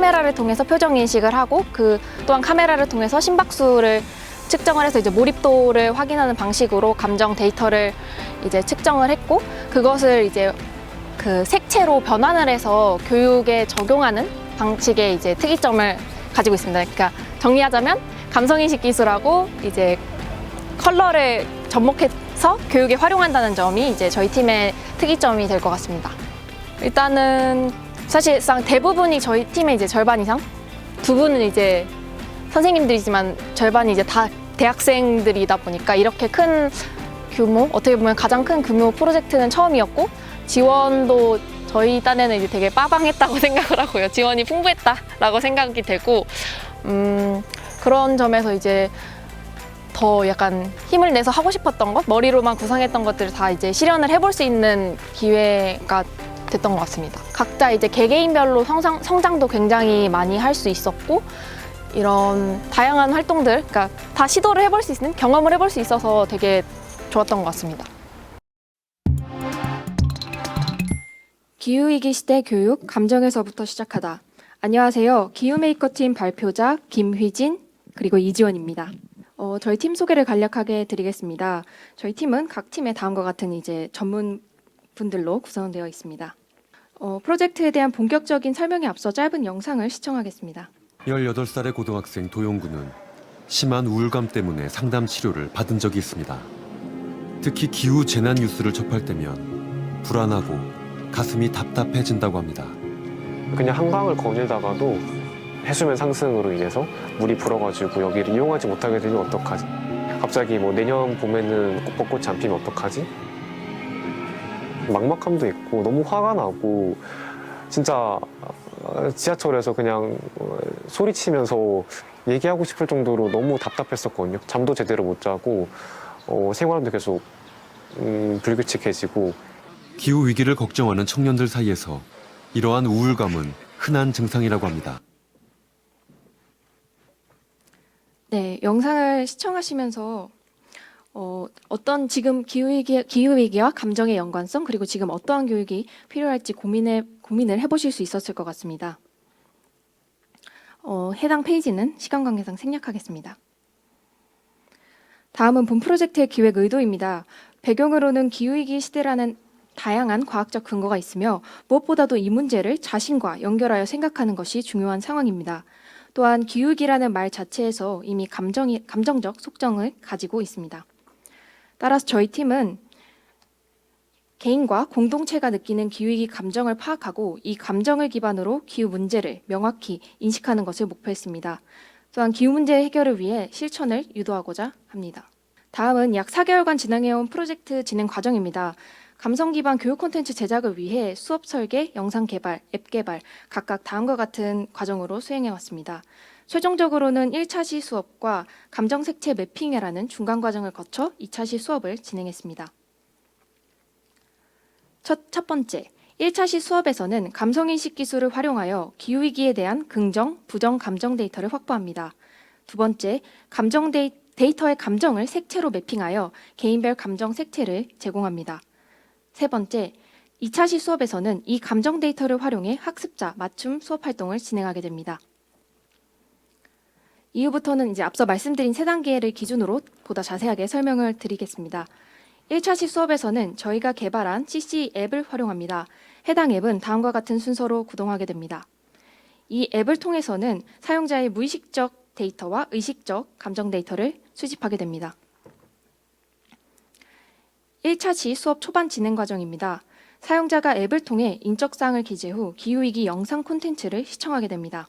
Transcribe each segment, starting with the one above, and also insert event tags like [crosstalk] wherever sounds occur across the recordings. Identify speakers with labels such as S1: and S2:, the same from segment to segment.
S1: 카메라를 통해서 표정 인식을 하고 그 또한 카메라를 통해서 심박수를 측정을 해서 이제 몰입도를 확인하는 방식으로 감정 데이터를 이제 측정을 했고 그것을 이제 그 색채로 변환을 해서 교육에 적용하는 방식의 이제 특이점을 가지고 있습니다. 그러니까 정리하자면 감성인식 기술하고 이제 컬러를 접목해서 교육에 활용한다는 점이 이제 저희 팀의 특이점이 될 것 같습니다. 일단은 사실상 대부분이 저희 팀의 이제 절반 이상 두 분은 이제 선생님들이지만 절반이 이제 다 대학생들이다 보니까 이렇게 큰 규모 어떻게 보면 가장 큰 규모 프로젝트는 처음이었고 지원도 저희 딴에는 이제 되게 빠방했다고 [laughs] 생각을 하고요. 지원이 풍부했다라고 생각이 되고 음, 그런 점에서 이제 더 약간 힘을 내서 하고 싶었던 것, 머리로만 구상했던 것들을 다 이제 실현을 해볼 수 있는 기회가 됐던 것 같습니다. 각자 이제 개개인별로 성장, 성장도 굉장히 많이 할 수 있었고, 이런 다양한 활동들, 그러니까 다 시도를 해볼 수 있는, 경험을 해볼 수 있어서 되게 좋았던 것 같습니다.
S2: 기후위기 시대 교육 감정에서부터 시작하다. 안녕하세요. 기후메이커팀 발표자 김휘진 그리고 이지원입니다. 어, 저희 팀 소개를 간략하게 드리겠습니다. 저희 팀은 각 팀의 다음과 같은 이제 전문 분들로 구성되어 있습니다. 어, 프로젝트에 대한 본격적인 설명에 앞서 짧은 영상을 시청하겠습니다.
S3: 18살의 고등학생 도용구는 심한 우울감 때문에 상담 치료를 받은 적이 있습니다. 특히 기후 재난 뉴스를 접할 때면 불안하고 가슴이 답답해진다고 합니다.
S4: 그냥 한강을 거닐다가도 해수면 상승으로 인해서 물이 불어가지고 여기를 이용하지 못하게 되면 어떡하지? 갑자기 뭐 내년 봄에는 벚꽃이 안 피면 어떡하지? 막막함도 있고 너무 화가 나고 진짜 어, 지하철에서 그냥 어, 소리치면서 얘기하고 싶을 정도로 너무 답답했었거든요. 잠도 제대로 못 자고 어, 생활도 계속 음, 불규칙해지고
S3: 기후 위기를 걱정하는 청년들 사이에서 이러한 우울감은 흔한 증상이라고 합니다.
S2: 네, 영상을 시청하시면서 어, 어떤 지금 기후위기, 기후위기와 감정의 연관성 그리고 지금 어떠한 교육이 필요할지 고민해, 고민을 해보실 수 있었을 것 같습니다. 어, 해당 페이지는 시간 관계상 생략하겠습니다. 다음은 본 프로젝트의 기획 의도입니다. 배경으로는 기후위기 시대라는 다양한 과학적 근거가 있으며 무엇보다도 이 문제를 자신과 연결하여 생각하는 것이 중요한 상황입니다. 또한 기후위기라는 말 자체에서 이미 감정이, 감정적 속정을 가지고 있습니다. 따라서 저희 팀은 개인과 공동체가 느끼는 기후위기 감정을 파악하고 이 감정을 기반으로 기후 문제를 명확히 인식하는 것을 목표했습니다. 또한 기후 문제 해결을 위해 실천을 유도하고자 합니다. 다음은 약 4개월간 진행해온 프로젝트 진행 과정입니다. 감성 기반 교육 콘텐츠 제작을 위해 수업 설계, 영상 개발, 앱 개발 각각 다음과 같은 과정으로 수행해 왔습니다. 최종적으로는 1차 시 수업과 감정 색채 매핑이라는 중간 과정을 거쳐 2차 시 수업을 진행했습니다. 첫, 첫 번째, 1차 시 수업에서는 감성인식 기술을 활용하여 기후위기에 대한 긍정, 부정 감정 데이터를 확보합니다. 두 번째, 감정 데이, 데이터의 감정을 색채로 매핑하여 개인별 감정 색채를 제공합니다. 세 번째, 2차 시 수업에서는 이 감정 데이터를 활용해 학습자 맞춤 수업 활동을 진행하게 됩니다. 이후부터는 이제 앞서 말씀드린 세 단계를 기준으로 보다 자세하게 설명을 드리겠습니다. 1차 시 수업에서는 저희가 개발한 CC 앱을 활용합니다. 해당 앱은 다음과 같은 순서로 구동하게 됩니다. 이 앱을 통해서는 사용자의 무의식적 데이터와 의식적 감정 데이터를 수집하게 됩니다. 1차 시 수업 초반 진행 과정입니다. 사용자가 앱을 통해 인적사항을 기재 후 기후위기 영상 콘텐츠를 시청하게 됩니다.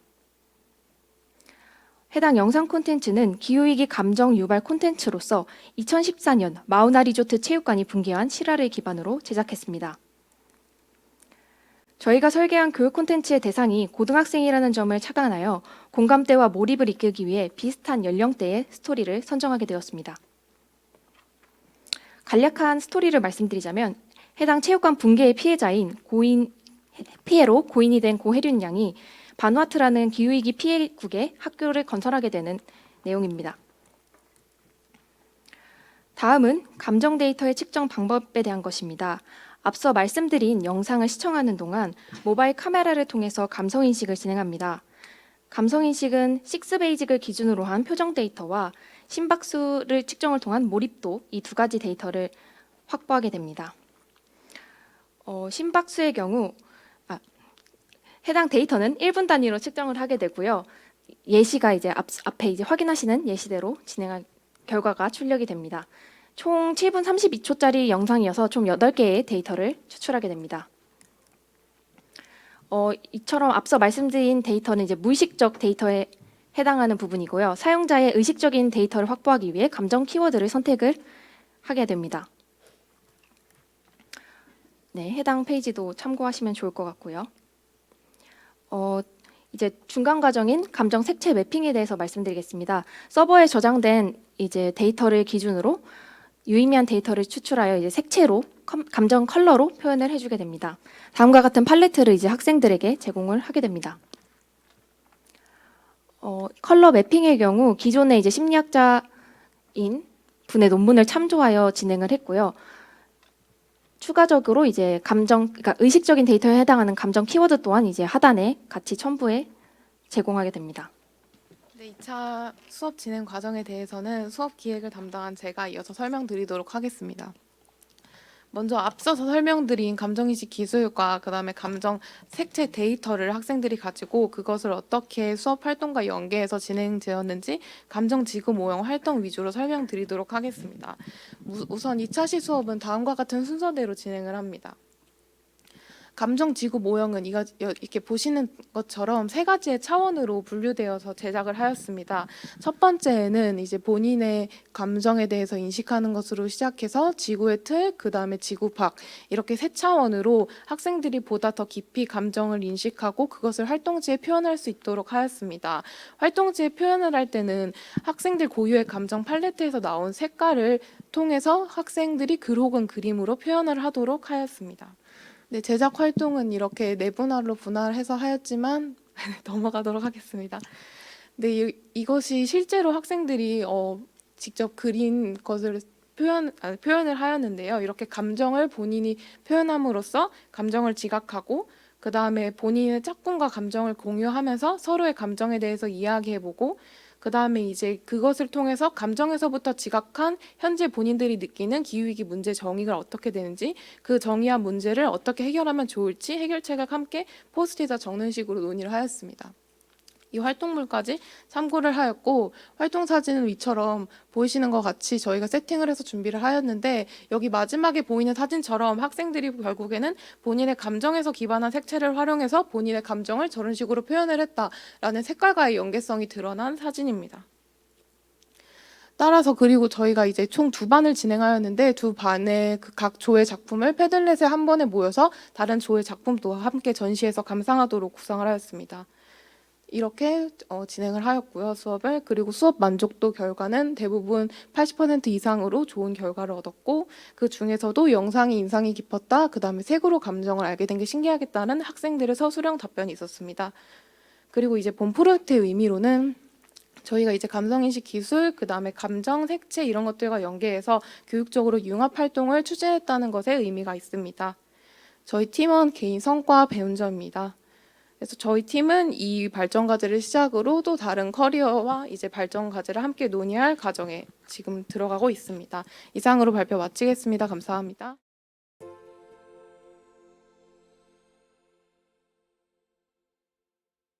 S2: 해당 영상 콘텐츠는 기후위기 감정 유발 콘텐츠로서 2014년 마우나 리조트 체육관이 붕괴한 실화를 기반으로 제작했습니다. 저희가 설계한 교육 콘텐츠의 대상이 고등학생이라는 점을 착안하여 공감대와 몰입을 이끌기 위해 비슷한 연령대의 스토리를 선정하게 되었습니다. 간략한 스토리를 말씀드리자면 해당 체육관 붕괴의 피해자인 고인 피해로 고인이 된 고혜륜 양이 바누아트라는 기후위기 피해국에 학교를 건설하게 되는 내용입니다. 다음은 감정 데이터의 측정 방법에 대한 것입니다. 앞서 말씀드린 영상을 시청하는 동안 모바일 카메라를 통해서 감성 인식을 진행합니다. 감성 인식은 식스 베이직을 기준으로 한 표정 데이터와 심박수를 측정을 통한 몰입도 이 두 가지 데이터를 확보하게 됩니다. 어, 심박수의 경우 아, 해당 데이터는 1분 단위로 측정을 하게 되고요. 예시가 이제 앞, 앞에 이제 확인하시는 예시대로 진행할 결과가 출력이 됩니다. 총 7분 32초짜리 영상이어서 총 8개의 데이터를 추출하게 됩니다. 어, 이처럼 앞서 말씀드린 데이터는 이제 무의식적 데이터에 해당하는 부분이고요. 사용자의 의식적인 데이터를 확보하기 위해 감정 키워드를 선택을 하게 됩니다. 네, 해당 페이지도 참고하시면 좋을 것 같고요. 어, 이제 중간 과정인 감정 색채 매핑에 대해서 말씀드리겠습니다. 서버에 저장된 이제 데이터를 기준으로 유의미한 데이터를 추출하여 이제 색채로 컴- 감정 컬러로 표현을 해주게 됩니다. 다음과 같은 팔레트를 이제 학생들에게 제공을 하게 됩니다. 어, 컬러 매핑의 경우 기존의 이제 심리학자인 분의 논문을 참조하여 진행을 했고요. 추가적으로 이제 감정, 그러니까 의식적인 데이터에 해당하는 감정 키워드 또한 이제 하단에 같이 첨부해 제공하게 됩니다.
S5: 네, 2차 수업 진행 과정에 대해서는 수업 기획을 담당한 제가 이어서 설명드리도록 하겠습니다. 먼저 앞서서 설명드린 감정인식 기술과 그다음에 감정 색채 데이터를 학생들이 가지고 그것을 어떻게 수업 활동과 연계해서 진행되었는지 감정 지구 모형 활동 위주로 설명드리도록 하겠습니다. 우- 우선 2차 시 수업은 다음과 같은 순서대로 진행을 합니다. 감정 지구 모형은 이가 이렇게 보시는 것처럼 세 가지의 차원으로 분류되어서 제작을 하였습니다. 첫 번째는 이제 본인의 감정에 대해서 인식하는 것으로 시작해서 지구의 틀, 그 다음에 지구 밖 이렇게 세 차원으로 학생들이 보다 더 깊이 감정을 인식하고 그것을 활동지에 표현할 수 있도록 하였습니다. 활동지에 표현을 할 때는 학생들 고유의 감정 팔레트에서 나온 색깔을 통해서 학생들이 글 혹은 그림으로 표현을 하도록 하였습니다. 네, 제작 활동은 이렇게 내분할로 분할해서 하였지만 [laughs] 넘어가도록 하겠습니다. 네, 이, 이것이 실제로 학생들이 어, 직접 그린 것을 표현 아, 표현을 하였는데요. 이렇게 감정을 본인이 표현함으로써 감정을 지각하고 그 다음에 본인의 짝꿍과 감정을 공유하면서 서로의 감정에 대해서 이야기해보고 그 다음에 이제 그것을 통해서 감정에서부터 지각한 현재 본인들이 느끼는 기후위기 문제 정의가 어떻게 되는지 그 정의한 문제를 어떻게 해결하면 좋을지 해결책을 함께 포스트잇에 적는 식으로 논의를 하였습니다. 이 활동물까지 참고를 하였고 활동 사진은 위처럼 보이시는 것 같이 저희가 세팅을 해서 준비를 하였는데 여기 마지막에 보이는 사진처럼 학생들이 결국에는 본인의 감정에서 기반한 색채를 활용해서 본인의 감정을 저런 식으로 표현을 했다라는 색깔과의 연계성이 드러난 사진입니다. 따라서 그리고 저희가 이제 총 두 반을 진행하였는데 두 반의 그 각 조의 작품을 패들렛에 한 번에 모여서 다른 조의 작품도 함께 전시해서 감상하도록 구상을 하였습니다. 이렇게 어, 진행을 하였고요 수업을. 그리고 수업 만족도 결과는 대부분 80% 이상으로 좋은 결과를 얻었고 그 중에서도 영상이 인상이 깊었다 그 다음에 색으로 감정을 알게 된 게 신기하겠다는 학생들의 서술형 답변이 있었습니다. 그리고 이제 본 프로젝트의 의미로는 저희가 이제 감성인식 기술 그 다음에 감정 색채 이런 것들과 연계해서 교육적으로 융합 활동을 추진했다는 것에 의미가 있습니다. 저희 팀은 개인 성과 배운 점입니다. 그래서 저희 팀은 이 발전 과제를 시작으로 또 다른 커리어와 이제 발전 과제를 함께 논의할 과정에 지금 들어가고 있습니다. 이상으로 발표 마치겠습니다. 감사합니다.